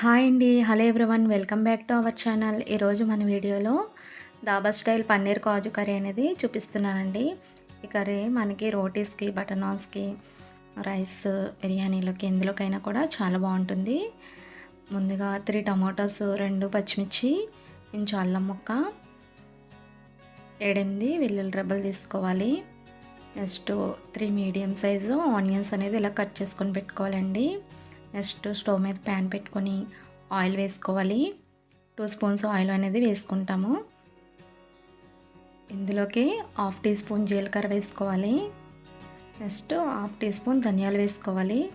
Hi అండి. Hello everyone. Welcome back to our channel. ఈరోజు మన వీడియోలో దాబా స్టైల్ పన్నీర్ కాజు కర్రీ అనేది చూపిస్తున్నానండి. ఈ కర్రీ మనకి రోటీస్కి బటర్ నాన్స్కి రైస్ బిర్యానీలోకి ఎందులోకైనా కూడా చాలా బాగుంటుంది. ముందుగా త్రీ టమాటోస్ రెండు పచ్చిమిర్చి ఇంచు అల్లం ముక్క ఏడెనిమిది వెల్లుల్లి రెబ్బలు తీసుకోవాలి. Next three medium size onions అనేది ఇలా కట్ చేసుకొని పెట్టుకోవాలండి. నెక్స్ట్ స్టవ్ మీద ప్యాన్ పెట్టుకొని ఆయిల్ వేసుకోవాలి. టూ స్పూన్స్ ఆయిల్ అనేది వేసుకుంటాము. ఇందులోకి హాఫ్ టీ స్పూన్ జీలకర్ర వేసుకోవాలి. నెక్స్ట్ హాఫ్ టీ స్పూన్ ధనియాలు వేసుకోవాలి.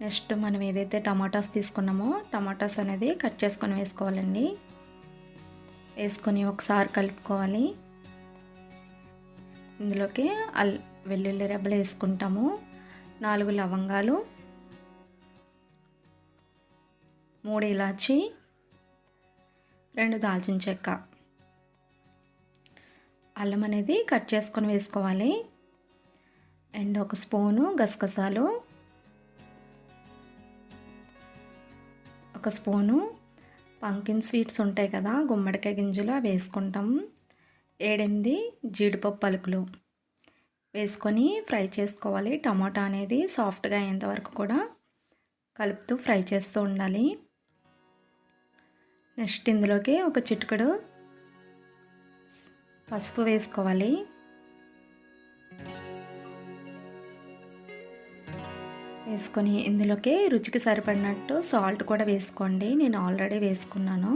నెక్స్ట్ మనం ఏదైతే టమాటాస్ తీసుకున్నామో టమాటాస్ అనేది కట్ చేసుకొని వేసుకోవాలండి. వేసుకొని ఒకసారి కలుపుకోవాలి. ఇందులోకి అల్ వెల్లుల్లి రెబ్బలు వేసుకుంటాము. నాలుగు లవంగాలు మూడు ఇలాచి రెండు దాల్చిన చెక్క. అల్లం అనేది కట్ చేసుకొని వేసుకోవాలి. అండ్ ఒక స్పూను గసగసాలు. ఒక స్పూను పంకిన్ స్వీట్స్ ఉంటాయి కదా గుమ్మడికాయ గింజలు అవి వేసుకుంటాం. ఏడెనిమిది జీడిపప్పు పలుకులు. వేసుకొని ఫ్రై చేసుకోవాలి. టమాటా అనేది సాఫ్ట్గా అయ్యేంత వరకు కూడా కలుపుతూ ఫ్రై చేస్తూ ఉండాలి. నెక్స్ట్ ఇందులోకి ఒక చిటికడు పసుపు వేసుకోవాలి. వేసుకొని ఇందులోకి రుచికి సరిపడినట్టు సాల్ట్ కూడా వేసుకోండి. నేను ఆల్రెడీ వేసుకున్నాను.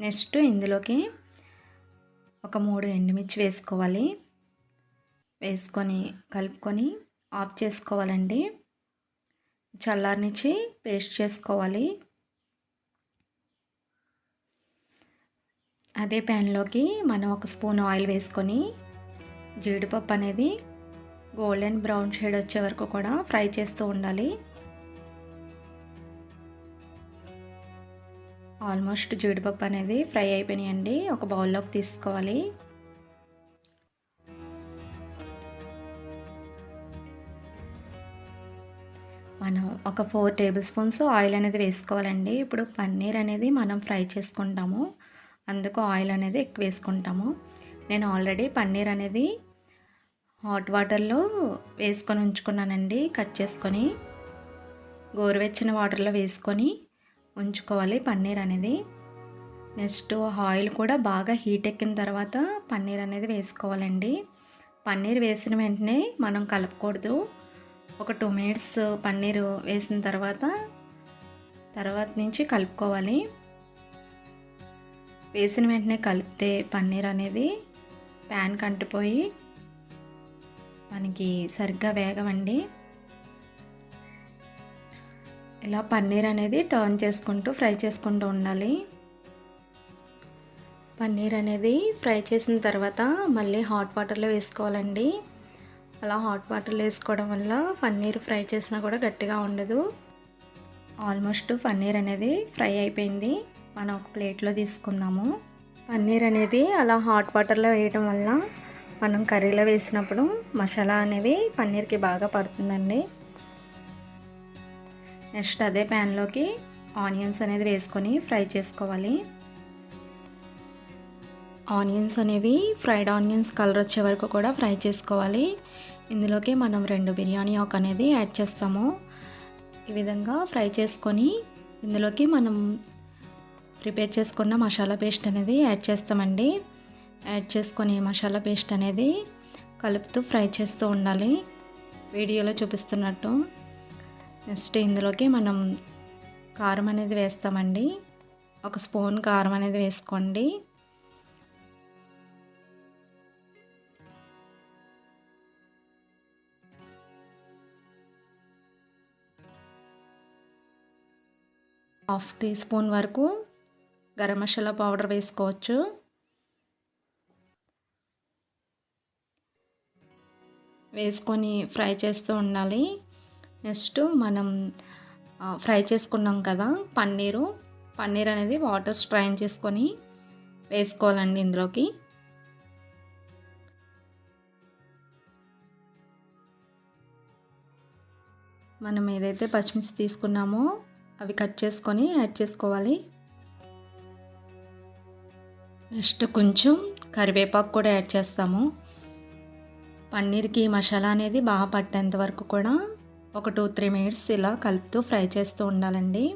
నెక్స్ట్ ఇందులోకి ఒక మూడు ఎండుమిర్చి వేసుకోవాలి. వేసుకొని కలుపుకొని ఆఫ్ చేసుకోవాలండి. చల్లారనిచ్చి పేస్ట్ చేసుకోవాలి. అదే ప్యాన్లోకి మనం ఒక స్పూన్ ఆయిల్ వేసుకొని జీడిపప్పు అనేది గోల్డెన్ బ్రౌన్ షేడ్ వచ్చే వరకు కూడా ఫ్రై చేస్తూ ఉండాలి. ఆల్మోస్ట్ జీడిపప్పు అనేది ఫ్రై అయిపోయినాయండి. ఒక బౌల్లోకి తీసుకోవాలి. మనం ఒక ఫోర్ టేబుల్ స్పూన్స్ ఆయిల్ అనేది వేసుకోవాలండి. ఇప్పుడు పన్నీర్ అనేది మనం ఫ్రై చేసుకుంటాము. అందుకు ఆయిల్ అనేది ఎక్కువ వేసుకుంటాము. నేను ఆల్రెడీ పన్నీర్ అనేది హాట్ వాటర్లో వేసుకొని ఉంచుకున్నానండి. కట్ చేసుకొని గోరువెచ్చిన వాటర్లో వేసుకొని ఉంచుకోవాలి పన్నీర్ అనేది. నెక్స్ట్ ఆయిల్ కూడా బాగా హీట్ ఎక్కిన తర్వాత పన్నీర్ అనేది వేసుకోవాలండి. పన్నీర్ వేసిన వెంటనే మనం కలపకూడదు. ఒక టూ మినిట్స్ పన్నీరు వేసిన తర్వాత తర్వాత నుంచి కలుపుకోవాలి. వేసిన వెంటనే కలిపితే పన్నీర్ అనేది ప్యాన్ కంటిపోయి మనకి సరిగ్గా వేగమండి ఇలా పన్నీర్ అనేది టర్న్ చేసుకుంటూ ఫ్రై చేసుకుంటూ ఉండాలి. పన్నీర్ అనేది ఫ్రై చేసిన తర్వాత మళ్ళీ హాట్ వాటర్లో వేసుకోవాలండి. అలా హాట్ వాటర్లో వేసుకోవడం వల్ల పన్నీర్ ఫ్రై చేసినా కూడా గట్టిగా ఉండదు. ఆల్మోస్ట్ పన్నీర్ అనేది ఫ్రై అయిపోయింది. మనం ఒక ప్లేట్లో తీసుకుందాము. పన్నీర్ అనేది అలా హాట్ వాటర్లో వేయడం వల్ల మనం కర్రీలో వేసినప్పుడు మసాలా అనేవి పన్నీర్కి బాగా పడుతుందండి. నెక్స్ట్ అదే ప్యాన్లోకి ఆనియన్స్ అనేది వేసుకొని ఫ్రై చేసుకోవాలి. ఆనియన్స్ అనేవి ఫ్రైడ్ ఆనియన్స్ కలర్ వచ్చే వరకు కూడా ఫ్రై చేసుకోవాలి. ఇందులోకి మనం రెండు బిర్యానీ ఒక అనేది యాడ్ చేస్తాము. ఈ విధంగా ఫ్రై చేసుకొని ఇందులోకి మనం ప్రిపేర్ చేసుకున్న మసాలా పేస్ట్ అనేది యాడ్ చేస్తామండి. యాడ్ చేసుకొని మసాలా పేస్ట్ అనేది కలుపుతూ ఫ్రై చేస్తూ ఉండాలి. వీడియోలో చూపిస్తున్నట్టు. నెక్స్ట్ ఇందులోకి మనం కారం అనేది వేస్తామండి. ఒక స్పూన్ కారం అనేది వేసుకోండి. హాఫ్ టీ స్పూన్ వరకు గరం మసాలా పౌడర్ వేసుకోవచ్చు. వేసుకొని ఫ్రై చేస్తూ ఉండాలి. నెక్స్ట్ మనం ఫ్రై చేసుకున్నాం కదా పన్నీరు. పన్నీర్ అనేది వాటర్ స్ట్రైన్ చేసుకొని వేసుకోవాలండి ఇందులోకి. మనం ఏదైతే పచ్చిమిర్చి తీసుకున్నామో అవి కట్ చేసుకొని యాడ్ చేసుకోవాలి. నెక్స్ట్ కొంచెం కరివేపాకు కూడా యాడ్ చేస్తాము. పన్నీర్కి మసాలా అనేది బాగా పట్టేంత వరకు కూడా ఒక టూ త్రీ మినిట్స్ ఇలా కలుపుతూ ఫ్రై చేస్తూ ఉండాలండి.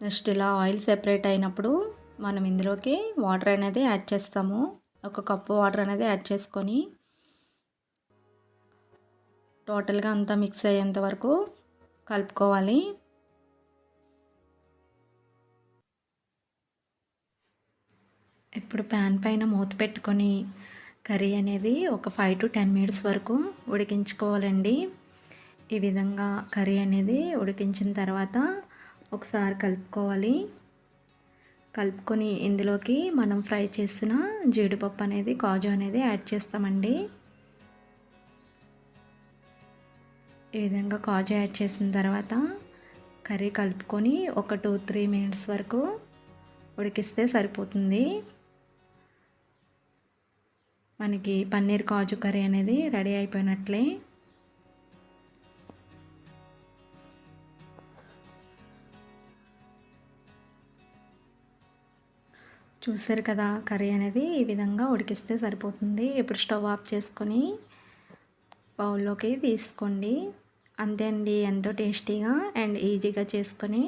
నెక్స్ట్ ఇలా ఆయిల్ సెపరేట్ అయినప్పుడు మనం ఇందులోకి వాటర్ అనేది యాడ్ చేస్తాము. ఒక కప్పు వాటర్ అనేది యాడ్ చేసుకొని టోటల్గా అంతా మిక్స్ అయ్యేంత వరకు కలుపుకోవాలి. ఇప్పుడు ప్యాన్ పైన మూత పెట్టుకొని కర్రీ అనేది ఒక ఫైవ్ టు టెన్ మినిట్స్ వరకు ఉడికించుకోవాలండి. ఈ విధంగా కర్రీ అనేది ఉడికించిన తర్వాత ఒకసారి కలుపుకోవాలి. కలుపుకొని ఇందులోకి మనం ఫ్రై చేసిన జీడిపప్పు అనేది కాజు అనేది యాడ్ చేస్తామండి. ఈ విధంగా కాజు యాడ్ చేసిన తర్వాత కర్రీ కలుపుకొని ఒక టూ త్రీ మినిట్స్ వరకు ఉడికిస్తే సరిపోతుంది. మనకి పన్నీర్ కాజు కర్రీ అనేది రెడీ అయిపోయినట్లే. చూసారు కదా కర్రీ అనేది ఈ విధంగా ఉడికిస్తే సరిపోతుంది. ఇప్పుడు స్టవ్ ఆఫ్ చేసుకొని బౌల్లోకి తీసుకోండి. అంతే అండి ఎంతో టేస్టీగా అండ్ ఈజీగా చేసుకొని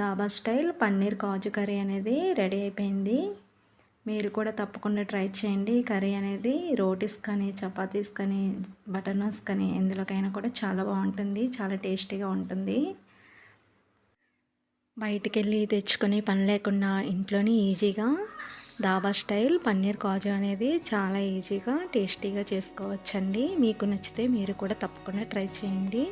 దాబా స్టైల్ పన్నీర్ కాజు కర్రీ అనేది రెడీ అయిపోయింది. మీరు కూడా తప్పకుండా ట్రై చేయండి. కర్రీ అనేది రోటీస్ కానీ చపాతీస్ కానీ బటర్ నాన్స్ కానీ ఎందులోకైనా కూడా చాలా బాగుంటుంది చాలా టేస్టీగా ఉంటుంది. బయటికి వెళ్ళి తెచ్చుకునే పని లేకుండా ఇంట్లోనే ఈజీగా దాబా స్టైల్ పన్నీర్ కాజు అనేది చాలా ఈజీగా టేస్టీగా చేసుకోవచ్చండి. మీకు నచ్చితే మీరు కూడా తప్పకుండా ట్రై చేయండి.